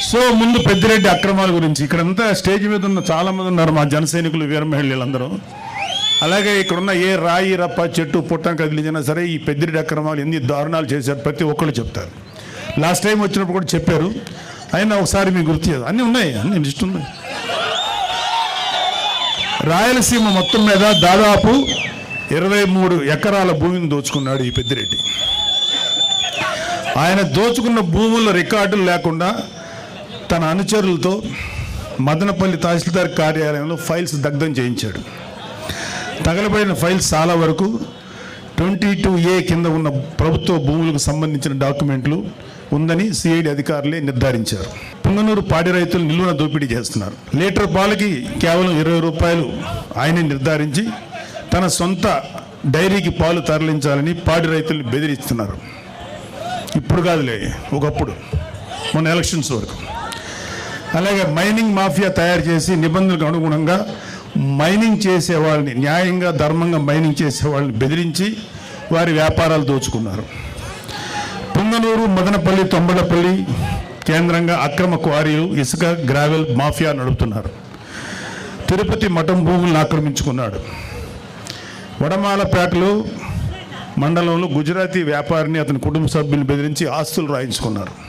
So ముందు పెద్దిరెడ్డి అక్రమాల గురించి. ఇక్కడంతా స్టేజ్ మీద ఉన్న చాలా మంది ఉన్నారు మా జన సైనికులు వీర అలాగే ఇక్కడున్న ఏ రాయి రప్ప చెట్టు పుట్టం కదిలించినా సరే ఈ పెద్దిరెడ్డి అక్రమాలు ఎన్ని దారుణాలు చేశారు ప్రతి ఒక్కళ్ళు చెప్తారు. లాస్ట్ టైం వచ్చినప్పుడు కూడా చెప్పారు. అయినా ఒకసారి మీకు గుర్తు చేయదు అన్నీ ఉన్నాయి అన్ని లిస్ట్ ఉన్నాయి రాయలసీమ మొత్తం మీద దాదాపు ఇరవై మూడు ఎకరాల భూమిని దోచుకున్నాడు ఈ పెద్దిరెడ్డి. ఆయన దోచుకున్న భూముల రికార్డులు లేకుండా తన అనుచరులతో మదనపల్లి తహసీల్దార్ కార్యాలయంలో ఫైల్స్ దగ్ధం చేయించాడు. తగలబడిన ఫైల్స్ చాలా వరకు ట్వంటీ టూ ఏ కింద ఉన్న ప్రభుత్వ భూములకు సంబంధించిన డాక్యుమెంట్లు ఉందని సిఐడి అధికారులే నిర్ధారించారు. పుంగనూరు పాడి రైతులు నిల్వన దోపిడీ చేస్తున్నారు. లీటర్ పాలకి కేవలం ఇరవై రూపాయలు ఆయనే నిర్ధారించి తన సొంత డైరీకి పాలు తరలించాలని పాడి రైతుల్ని బెదిరిస్తున్నారు. ఇప్పుడు కాదులే ఒకప్పుడు మొన్న ఎలక్షన్స్ వరకు. అలాగే మైనింగ్ మాఫియా తయారు చేసి నిబంధనలకు అనుగుణంగా మైనింగ్ చేసే వాళ్ళని న్యాయంగా ధర్మంగా మైనింగ్ చేసే వాళ్ళని బెదిరించి వారి వ్యాపారాలు దోచుకున్నారు. పుంగనూరు మదనపల్లి తొంబలపల్లి కేంద్రంగా అక్రమ క్వారీలు ఇసుక గ్రావెల్ మాఫియా నడుపుతున్నారు. తిరుపతి మఠం భూములను ఆక్రమించుకున్నాడు. వడమాలపేటలో మండలంలో గుజరాతీ వ్యాపారిని అతని కుటుంబ సభ్యులు బెదిరించి ఆస్తులు రాయించుకున్నారు.